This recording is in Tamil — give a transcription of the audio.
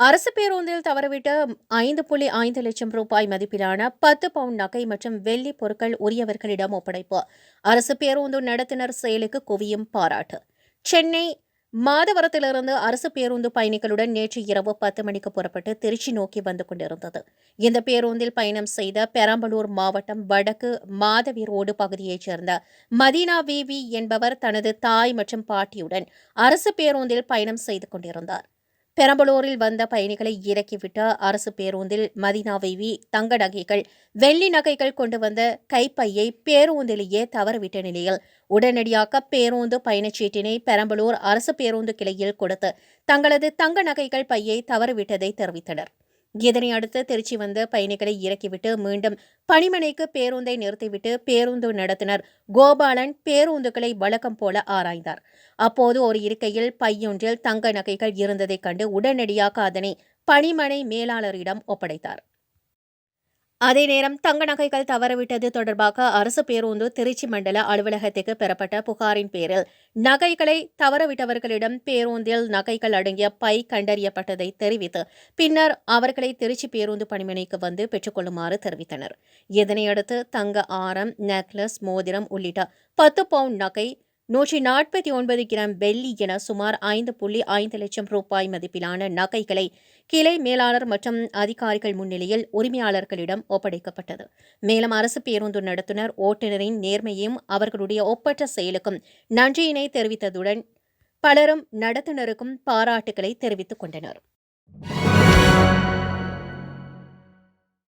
அரசு பேருந்தில் தவறவிட்ட ஐந்து புள்ளி ஐந்து லட்சம் ரூபாய் மதிப்பிலான பத்து பவுண்ட் நகை மற்றும் வெள்ளி பொருட்கள் உரியவர்களிடம் ஒப்படைப்பு. அரசு பேருந்து நடத்தினர் செயலுக்கு குவியும் பாராட்டு. சென்னை மாதவரத்திலிருந்து அரசு பேருந்து பயணிகளுடன் நேற்று இரவு பத்து மணிக்கு புறப்பட்டு திருச்சி நோக்கி வந்து கொண்டிருந்தது. இந்த பேருந்தில் பயணம் செய்த பெரம்பலூர் மாவட்டம் வடக்கு மாதவி ரோடு பகுதியைச் சேர்ந்த மதீனா விவி என்பவர் தனது தாய் மற்றும் பாட்டியுடன் அரசு பேருந்தில் பயணம் செய்து கொண்டிருந்தார். பெரம்பலூரில் வந்த பயணிகளை இறக்கிவிட்ட அரசு பேருந்தில் மதினா வைவி தங்க நகைகள் வெள்ளி நகைகள் கொண்டு வந்த கைப்பையை பேருந்திலேயே தவறவிட்ட நிலையில் உடனடியாக பேருந்து பயணச்சீட்டினை பெரம்பலூர் அரசு பேருந்து கிளையில் கொடுத்து தங்களது தங்க நகைகள் பையை தவறவிட்டதை தெரிவித்தனர். இதனை அடுத்து திருச்சி வந்த பயணிகளை இறக்கிவிட்டு மீண்டும் பணிமனைக்கு பேருந்தை நிறுத்திவிட்டு பேருந்து நடத்தினர். கோபாலன் பேருந்துகளை வழக்கம் போல ஆராய்ந்தார். அப்போது ஒரு இருக்கையில் பையொன்றில் தங்க நகைகள் இருந்ததைக் கண்டு உடனடியாக அதனை பணிமனை மேலாளரிடம் ஒப்படைத்தார். அதே நேரம் தங்க நகைகள் தவறவிட்டது தொடர்பாக அரசு பேருந்து திருச்சி மண்டல அலுவலகத்துக்கு பெறப்பட்ட புகாரின் பேரில் நகைகளை தவறவிட்டவர்களிடம் பேருந்தில் நகைகள் அடங்கிய பை கண்டறியப்பட்டதை தெரிவித்து பின்னர் அவர்களை திருச்சி பேருந்து பணிமனைக்கு வந்து பெற்றுக்கொள்ளுமாறு தெரிவித்தனர். இதனையடுத்து தங்க ஆரம் நெக்லஸ் மோதிரம் உள்ளிட்ட பத்து பவுண்ட் நகை நூற்றி நாற்பத்தி ஒன்பது கிராம் வெள்ளி என சுமார் ஐந்து புள்ளி ஐந்து லட்சம் ரூபாய் மதிப்பிலான நகைகளை கிளை மேலாளர் மற்றும் அதிகாரிகள் முன்னிலையில் உரிமையாளர்களிடம் ஒப்படைக்கப்பட்டது. மேலும் அரசு பேருந்து நடத்துனர் ஓட்டுநரின் நேர்மையும் அவர்களுடைய ஒப்பற்ற செயலுக்கும் நன்றியினை தெரிவித்ததுடன் பலரும் நடத்துனருக்கும் பாராட்டுகளை தெரிவித்துக் கொண்டனர்.